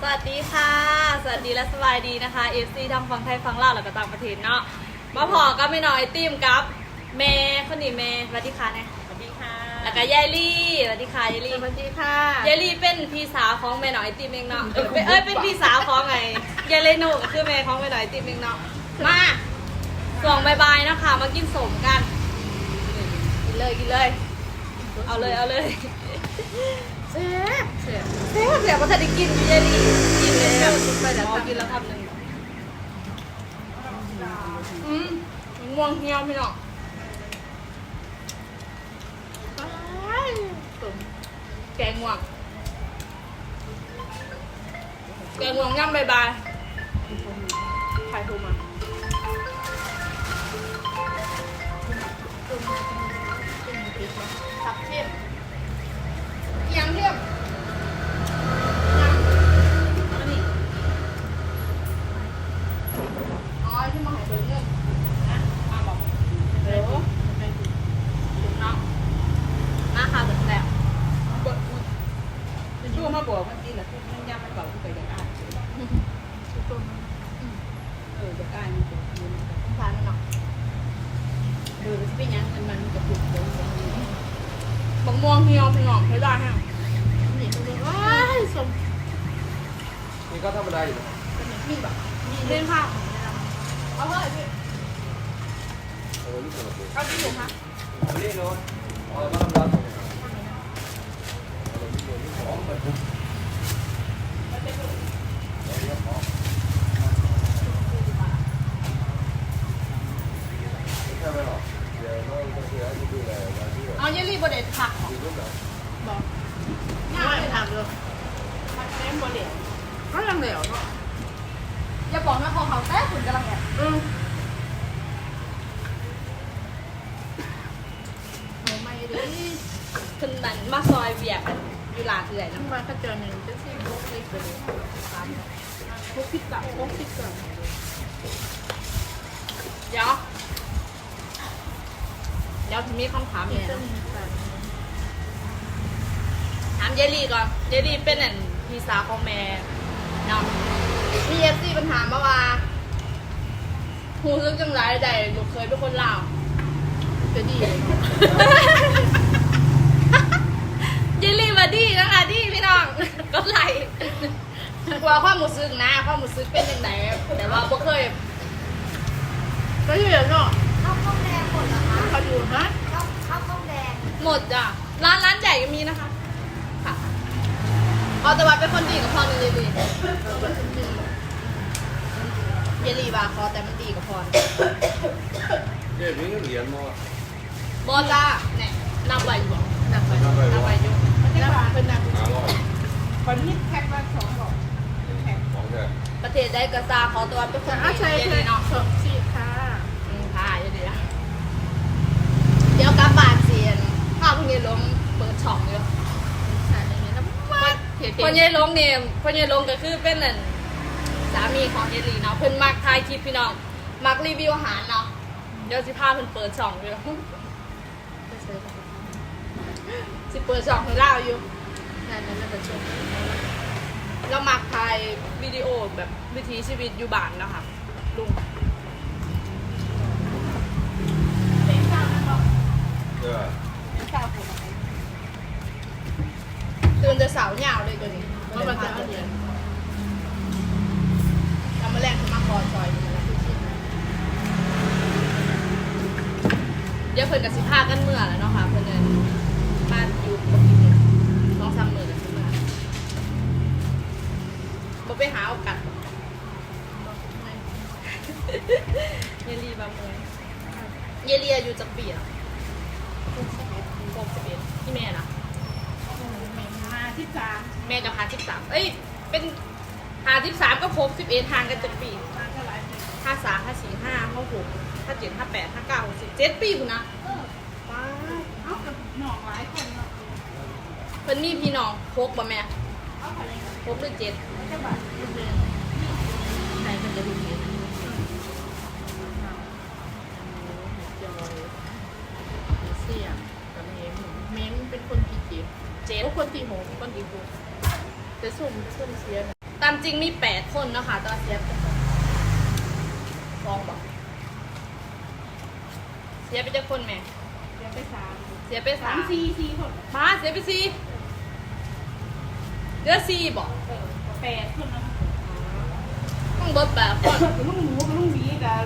สวัสดีค่ะ สวัสดีและสบายดีนะคะ FC ทางฝั่งไทยฝั่งลาวแล้วก็ต่างประเทศเนาะมาพอก็ไม่น้อยติมกับเมย์คนนี้เมย์สวัสดีค่ะเนี่ยสวัสดีค่ะ แล้วก็ยายลี่สวัสดีค่ะยายลี่สวัสดีค่ะยายลี่เป็นพี่สาวของแม่น้อยติมเองเนาะเออเป็นเอ้ยเป็นพี่สาวของไงยายเลนูก็คือแม่ของแม่น้อยติมเองเนาะมาส่วงบายๆนะคะมากินสมกันกินเลยกินเลย เอาเลยเอาเลย เซ่บเซ่บเฮ้ยเดี๋ยวก็จะได้กินยายลี่กินเลยเซ่ค่ะบไปเดี๋ยวกินแล้วคำหนึ่งอืมง่วงเหี่ยวพี่น้องแกงง่วงแกงง่วงย่ำบายบายใครโทรมาทับเทีย มเอียงเทียมยังอันนี้อ๋อที่มาหายเบอร์เงินนะมาบอกเดี๋ยวถูกน้องมาค่ะแบบแบบ เป็นชั่วมาบอกเมื่อกี้แหละทุกมันยามันบอกทุกอย่างอ่านเออจะอ่านมันจะยืน สงสารมันเนาะ เออมันเป็นยังมันมันจะปลุกเดี๋ยวจะมี บักม่วงเหี่ยวพี่น้องใช้ได้ฮะ นี่เขาบอกว้ายสม นี่ก็ธรรมดาอยู่นะ เป็นมีแบบมี เล่นค่ะเอาเฮ้ยพี่ เออนี่สนุกดี เอาที่อยู่ค่ะ อันนี้เนาะเอาก็ธรรมดาตรงนี้เอาลงที่เดียวนี่ของไปปุ๊บเอาเดี๋ยว ของไม่ใช่ไหมหรอกเดี๋ยเราจะเสียให้ดูแลวันที่แบเอาเยลลี่บดเด็ดผักของดูรูปแบอกง่ายทำเลยมันเต็มบดเด็ดก็ยังเหลวเนาะ อย่าบอกนะของเขาแต่คุณ กำลังแอบอืมเอาไม่ได้ขึ้นนั้นมาซอยเบียกกันอยู่หลานเอื่อยนะน้ำมันก็เจอหนึ่งจะซี่พกนี่ไปเลยสามพกพิษกับพกพิษกับเดี๋ยวเดี๋ยวจะมีคำถามมีเนี่ยเส้นนะแบบถามเยลลี่ก่อนเยลลี่เป็นอันพี่สาวของแม่เนาะมีเอฟซีปัญหามมาว่า หูซึกจังไรใดลูกเคยเป็นคนลาวจะดีเลยยินลีมาดีนะคะดีพี่น้องก็ไหลกว่าความรู้สึกนะความรู้สึกเป็นยังไงแต่ว่าบ่เคยก็อยู่เนาะข้าวข้าวแดงหมดเหรอคะเขาอยู่ฮะข้าวข้าวข้าวแดงหมดจ้ะร้านร้านใหญ่ก็มีนะคะค่ะเอาแต่ว่าเป็นคนดีกับพรเลยดี เยลลีบาคอแต่มันดีกับพรเดี๋ยวมีเหรียญมั้งบอจ้าเนี่ยนับไว้อยู่บอกหนักไปทำไปนับวะไว้อยู่ นักเป็นนักหาร้อยคนนี้แพ็คมาสองบอกแพ็คของแท้ประเทศได้กระซาขอตัวเป็นคนอะดีใช่เยลใช่ลีเนาะสองสี่ค่ะอืมค่ะเยลลีอะเดี๋ยวกลับบ้านเสียนข้าวพวกนี้ล้มเปิดช่องอยู่ใช่ในนี้น้ำมันเผ็ดพ่อใหญ่ลงเนี่ยพ่อใหญ่ลงก็คือเป็นนั่น สามีของเยลีเนาะเพิ่นมักถ่ายคลิปพี่น้อง มักรีวิวอาหารเนาะเดี๋ยวสิพาเพิ่นเปิดช่องอยู่สิเปิดช่องให้เล่าอยู่นั่นนั่นนั่นเป็ชมเรามักถ่ายวิดีโอแบบวิถีชีวิตอยู่บ้านเนาะค่ะลุง เออ ตื่นแต่เสาร์ยาวเลยตัวนี้ ว่ามันจะเอาเหรียญ ทำมาแรกมาคอซอยอยู่นั่นแหละเดี๋ยวเพิ่นกับสิพากันเมื่อแล้วเนาะค่ะเพิ่นเดินบ้านอยู่บ่กี่มื้อสองสามมื้อแล้วสิเมื่อบ่ไปหาโอกาสเยลีบางเมยเยลีอายุจักปีอะหกสิบเอ็ดที่แม่นะมาที่สามแม่กับหาสิบสามเอ้ยเป็นหาสิบสามกับหกสิบเอ็ดห่างกันเจ็ดปีมาเท่าไหร่ห้าสามห้าสี่ห้าห้าหกห้าเจ็ดห้าแปดห้าเก้าหกสิบเจ็ดปีคุณนะว้าว เอ้ากับหนองหลายคนเนาะ เพิ่นมีพี่น้องหกบ่แม่เอาอะไรหกหรือเจ็ดจะบาดเยนใครมันจะดูเรียนจอยเสียกับเมมเมมเป็นคนที่เจ็บเจ็ดโอ้คนที่หกคนที่หกแต่สุ่มสุ่มเสียตามจริงมีแปดคนนะคะต่ว่าเสียไปคนสองบอกเสียไปจะคนแหม่เดี๋ยวไปสามเสียไปสาสามมสี่สี่คนมาเสียไปสี่ เหลือสี่บอกเออแปดคนนะต้องเบิดแปดคนกับลุงหมูกับลุงหมีกับ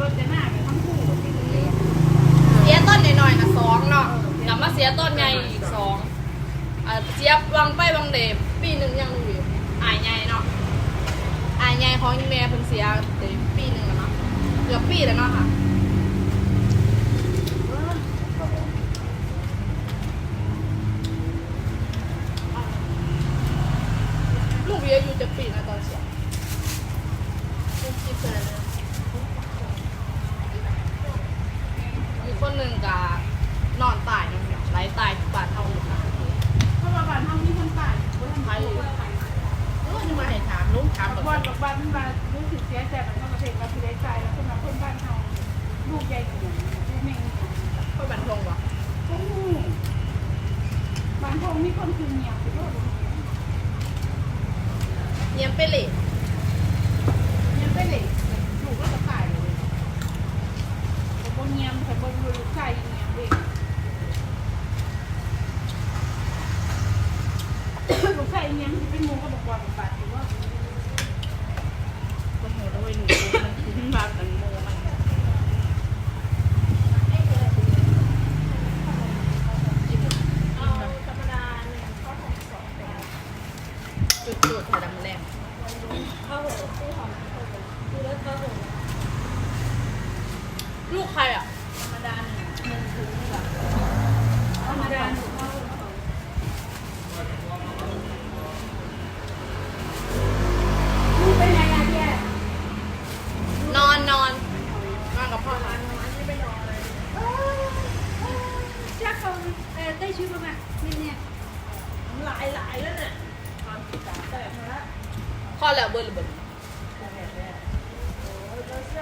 รถจะหน้ากับทั้งคู่เสียต้นหน่อยๆนะสองเนาะกลับมาเสียต้นใหญ่อีกสองอ่าเจี๊ยบวังไปวังเดบปีหนึ่งยังอยู่อายใหญ่เนาะอายใหญ่ของแม่เพิ่งเสียเดี๋ยวปีหนึ่งแล้วเนาะเกือบปีแล้วเนาะค่ะ ลูกเบียอยู่จะปีนะตอนเสียลูกคิดเลย มีคนอนตายนะเนี่ยไร้ตายที่บ้านเท่าหมดนะเพราะว่าบ้านเฮามีคนตายบ่ทันไปเลยโอ้ยมาให้ถามลุงถามกับแบบบ้านกับบ้านบ้านรู้สึกเสียใจกับประเทศว่าสิได้ใจแล้วสำหรับคนบ้านเฮาลูกใหญ่กว่าลูกแม่งเขาบันทงวะโอ้บ้านเฮามีคนคือเงียบไปโลดเยี่ยมไปเลย ยังไปเลยลูกก็จะตายเลยบ่เงียบแต่บ่รู้ลูกชายเงียบเองลูกชายเงียบสิเป็นหมู่ก็บอกว่าบาดถือว่า คนหัวด้วยหนูมันถึงบางกันโมมัน เอาธรรมดาหนึ่งข้าวหอมสอง จุดจุดๆถ่ายดำแดง ข้าวหอมข้าวหอมคือแล้วข้าวหอม ลูกใครอะ ธรรมดาหนึ่งหนึ่งถุงนี่แบบธรรมดาหนึ่งข้าวหอมลูกไปไหนอะพี่แอน นอนนอนนอนกับพ่อร้าน ชักเขาเออได้ชื่อมาเนี่ยเนี่ยหลายหลายแล้วน่ะตอนสามแต่มาละ พ่อแล้วเบิร์ดเบิร์ด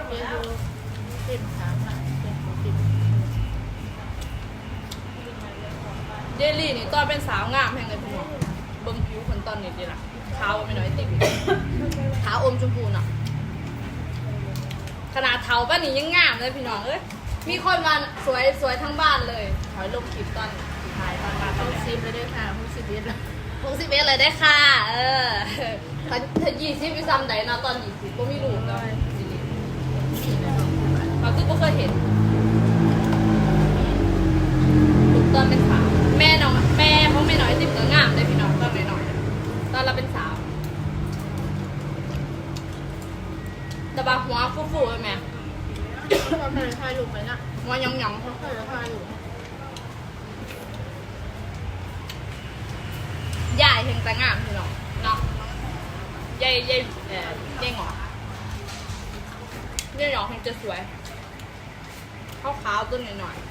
เดี๋ยวดูเต็มถามละเต็มเต็ม เดลี่นี่ตอนเป็นสาวงามแห่งเลยพี่น้องเบิ้งผิวคนตอนนี้ดีละขาวไม่น้อยติดขาวอมชมพูน่ะ ขนาดเทาป้านี่ยังงามเลยพี่น้องเอ้ยมีคนมาสวยสวยทั้งบ้านเลยถอยลงคลิปตอนถ่ายตอนมาตต้ออนงแรกซิมเลยด้วยค่ะผู้สิบเอ็ดละหกสิบเอ็ดเลยได้ค่ะ เออถ้าถ้ายี่สิบวิซัมใดเนาะตอนยี่สิบก็ไม่รู้เนาะสี่นะน้องเราคือก็เคยเห็นลูกตอนเป็นสาว แม่น้องแม่เขาไม่น้อยติดก็งามเลยพี่น้องตอนน้อยๆตอนเราเป็นสาวแต่บาหัวฟูๆเลยแม่เขาเคยถ่ายรูปไหมนะหัวหยองเขาเคยถ่ายรูปๆใหญ่ถึงแต่งามพี่น้องเนาะใหญ่ใหญ่เอ่อใหญ่หงอกใหญ่หงอกถึงจะสวยขาวๆต้นหน่อยๆ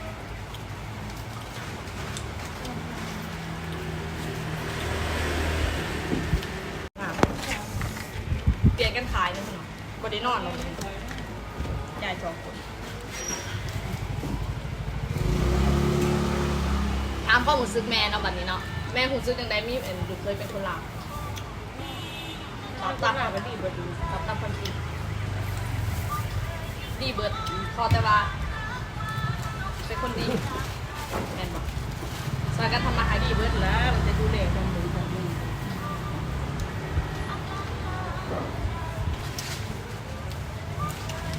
เปลี่ยนกันขายนะพี่น้อง บไดนอนเรายายสองคนถามข้อมูลซึกแม่เนาะบัดนี้เนาะแม่หูซึกยังไงมีเอ็นดูเคยเป็นคนลาวตอบตับเอาไปดีเบิร์ดตอบตับคนดีดีเบิร์ดพอแต่ว่าเป็นคนดีแม่นบอกสายการทำมาหาดีเบิร์ดแล้วมันจะดูแลคนหนึ่งคนหนึ่ง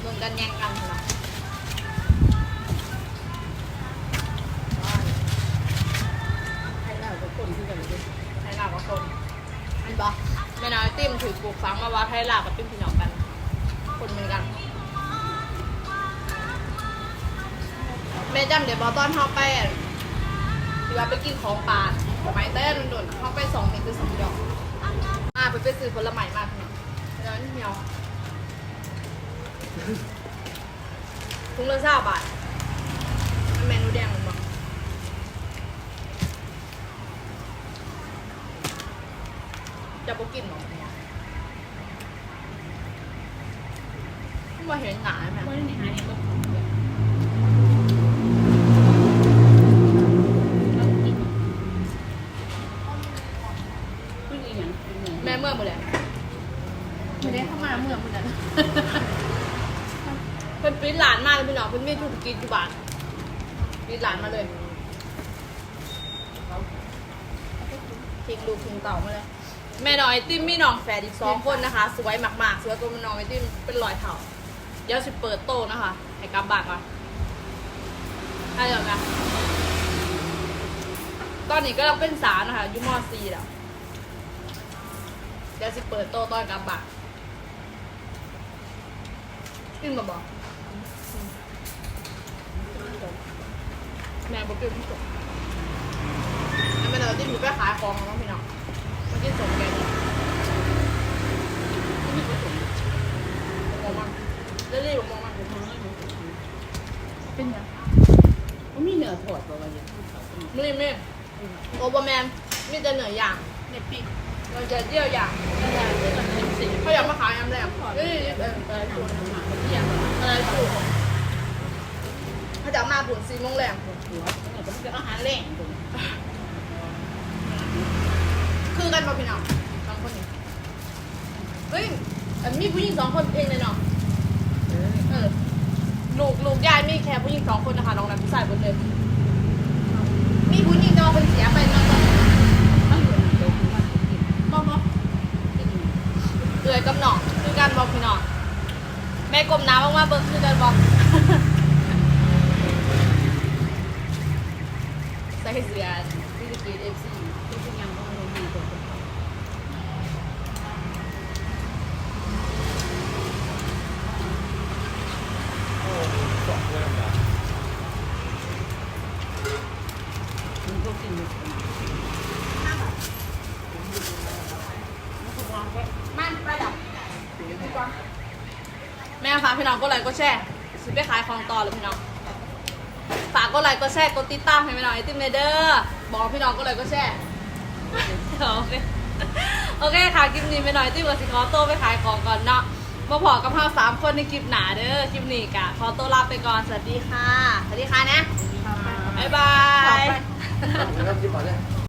รวมกัน แย่งกันเหรอให้เล่ากับคนที่กันเลยไทยลาวกับคนอันบอกแม่น้อยติ้มถือปลูกฝังมาว่าไทยลาวกับเป็นพี่น้องกัน คนเหมือนกันแม่จำเดี๋ยวบอตอนเขาไปอะที่ว่าไปกินของป่าสมัยเต้นโดนๆเขาไปสองเมตรคือสองดอกมาไปไปซื้อผลไม้มาพี่น้องแล้วนี่เหี่ยว ถุงละเก้าบาทมันเมนูแดงมันบอกจะบอกินหรอมาเห็นหนาไหม ไม่ได้หาเนี่ยก็ แม่เมื่อมื่อไหร่ เไม่ได้เข้ามาเมืองคนนั้น เพิ่นปิ้นหลาน มาเลยพี่น้องเพิ่นมีรกิจอยู่บ้านปิ้นหลานมาเลยทิ้งลูกทิ้งเต่ามาเลย แม่น้องไอติมมีน้องแฝดอีกสองคนนะคะ สวยมากๆ สวยตัวแม่น้องไอติมเป็นรอยเถาเดี๋ยวสิเปิดโตนะคะให้กลับบ้านก่อนให้เดี๋ยวนะตอนนี้ก็เราเป็นสาวนะคะยูมอซีแล้วเดี๋ยวสิเปิดโตตอนกลับบ้านกินบ่บอก แม่บอกกินที่สุดแล้วแม่น้องไอติมอยู่ไปขายของแล้วพี่น้องมากินสมแกงนี่มองมันเรื่อยๆผมมองมันผมมองมันเป็นยังว่ามีเหนือถอดบ่วะเนี่ยนี่มีโอเบอร์แมนมีแต่เหนืออย่างเนี่ยปีกเราจะเดี่ยวอย่างกระดาษที่มันเป็นสีเขาอยากมาขายยำแรงถอดเอ้ยเออเออถอดหมาเที่ยงอะไรถูกเขาจะเอามาผุนซีโมงแรง หัวเนี่ยก็เป็นอาหารแรงตรงนี้คือกันป่พี่น้องสองคนนี้เฮ้ยมีผู้หญิงสองคนเองเลยเนาะเออลูกลูกยายมีแค่ผู้หญิงสองคนนะคะน้องนันผู้ชายหมดเลยมีผู้หญิงแต่ว่าเป็นเสียไปเนาะมันเหลือเดี๋ยวคือมันกินบ่บ่กินเอือยกับหนองคือการบอกพี่น้องแม่กลมน้ำมากๆเบิกคือการบอก ใส่ เสื้อที่สกีเอฟซีที่เป็นยังก็ไม่รู้ดีตัวโอ้สองเองนะมันก็กินอยู่มันประดับแม่ฝาพี่น้องก็ไลค์ก็แชร์สิไปขายของต่อเลยพี่น้อง กก็ไลค์ก็แชร์กดติดตามให้พี่น้องไอติมเนเดอร์บอกพี่น้องก็ไลค์ก็แชร์โอเคโอเคค่ะคลิปนี้ไม่น้อยติมกับสิขอโตวไปขายของก่อนเนาะมาพอกับเราสามคนในคลิปหนาเด้อคลิปนี้กะขอตัวลาไปก่อนสวัสดีค่ะ สวัสดีค่ะนะบ๊ายบายน้ำจิ้มมาเนี่ย